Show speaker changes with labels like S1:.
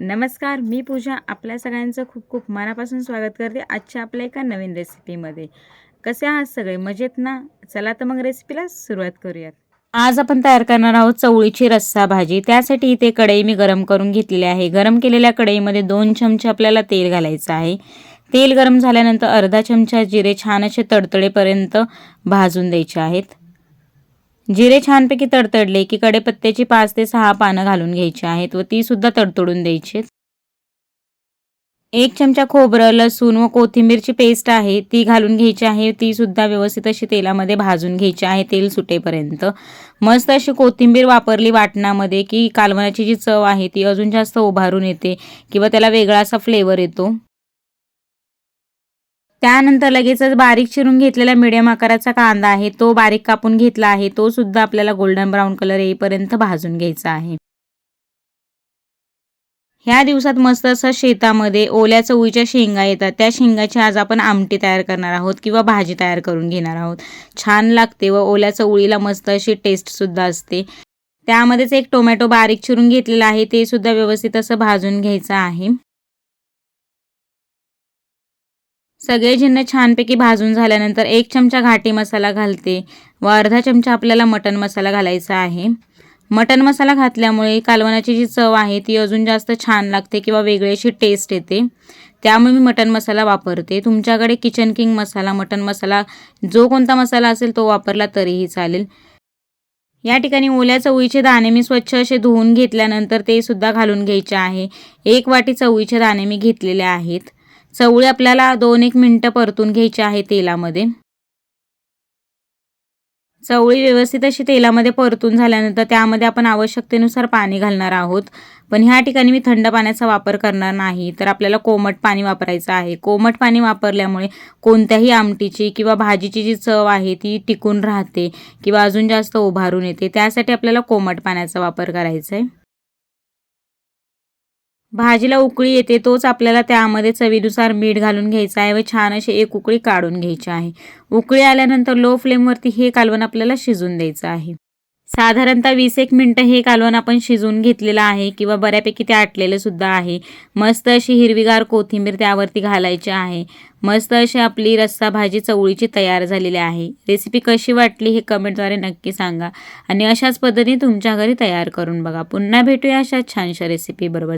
S1: नमस्कार मी पूजा. आपल्या सगळ्यांचं खूप खूप मनापासून स्वागत करते आजच्या आपल्या एका नवीन रेसिपीमध्ये कसे आहात सगळे? मजेत ना? चला तर मग रेसिपीला सुरुवात करूयात. आज आपण तयार करणार आहोत चवळीची रस्सा भाजी. त्यासाठी इथे कढई मी गरम करून घेतलेली आहे. गरम केलेल्या कढईमध्ये दोन चमचे आपल्याला तेल घालायचं आहे. तेल गरम झाल्यानंतर अर्धा चमचा जिरे छान असे तडतडेपर्यंत भाजून द्यायचे आहेत. जिरे छानपैकी तडतडले की कडेपत्त्याची पाच ते सहा पानं घालून घ्यायची आहेत व ती सुद्धा तडतडून द्यायची एक चमचा खोबरं लसूण व कोथिंबीरची पेस्ट आहे ती घालून घ्यायची आहे. ती सुद्धा व्यवस्थित अशी तेलामध्ये भाजून घ्यायची आहे तेल सुटेपर्यंत. मस्त अशी कोथिंबीर वापरली वाटणामध्ये की कालवणाची जी चव आहे ती अजून जास्त उभारून येते किंवा त्याला वेगळा असा फ्लेवर येतो. त्यानंतर लगेचच बारीक चिरून घेतलेला मिडियम आकाराचा कांदा आहे. तो बारीक कापून घेतला आहे. तो सुद्धा आपल्याला गोल्डन ब्राऊन कलर येईपर्यंत भाजून घ्यायचा आहे. ह्या दिवसात मस्त असं शेतामध्ये ओल्या चवळीच्या शेंगा येतात. त्या शेंगाची आज आपण आमटी तयार करणार आहोत किंवा भाजी तयार करून घेणार आहोत. छान लागते व ओल्या चवळीला मस्त अशी टेस्टसुद्धा असते. त्यामध्येच एक टोमॅटो बारीक चिरून घेतलेला आहे. ते सुद्धा व्यवस्थित असं भाजून घ्यायचं आहे. सगळे जिन्नस छानपैकी भाजून झाल्यानंतर एक चमचा घाटी मसाला घालते व अर्धा चमचा आपल्याला मटन मसाला घालायचा आहे. मटन मसाला घातल्यामुळे कालवनाची जी चव आहे ती अजून जास्त छान लागते किंवा वेगळी अशी टेस्ट येते. त्यामुळे मी मटन मसाला वापरते. तुमच्याकडे kitchen king masala mutton masala जो कोणता मसाला असेल तो वापरला तरीही चालेल. या ठिकाणी ओल्या चवळीचे दाणे मी स्वच्छ असे धुवून घेतल्यानंतर ते सुद्धा घालून घ्यायचे आहे. एक वाटी चवळीचे दाणे मी घेतलेले आहेत. चवळी आपल्याला दोन एक मिनटं परतून घ्यायची आहे तेलामध्ये. चवळी व्यवस्थित अशी तेलामध्ये परतून झाल्यानंतर त्यामध्ये आपण आवश्यकतेनुसार पाणी घालणार आहोत. पण ह्या ठिकाणी मी थंड पाण्याचा वापर करणार नाही. तर आपल्याला कोमट पाणी वापरायचं आहे. कोमट पाणी वापरल्यामुळे कोणत्याही आमटीची किंवा भाजीची जी चव आहे ती टिकून राहते किंवा अजून जास्त उभारून येते. त्यासाठी आपल्याला कोमट पाण्याचा वापर करायचा आहे. भाजीला उकळी येते तोच आपल्याला त्यामध्ये चवीनुसार मीठ घालून घ्यायचं आहे व छान अशी एक उकळी काढून घ्यायची आहे. उकळी आल्यानंतर लो फ्लेमवरती हे कालवण आपल्याला शिजून द्यायचं आहे. साधारणतः वीस एक मिनटं हे कालवण आपण शिजवून घेतलेलं आहे किंवा बऱ्यापैकी ते आटलेलं सुद्धा आहे. मस्त अशी हिरवीगार कोथिंबीर त्यावरती घालायची आहे. मस्त अशी आपली रस्सा भाजी चवळीची तयार झालेली आहे. रेसिपी कशी वाटली हे कमेंटद्वारे नक्की सांगा. आणि अशाच पद्धतीने तुमच्या घरी तयार करून बघा. पुन्हा भेटूया अशा छानशा रेसिपी बरोबर.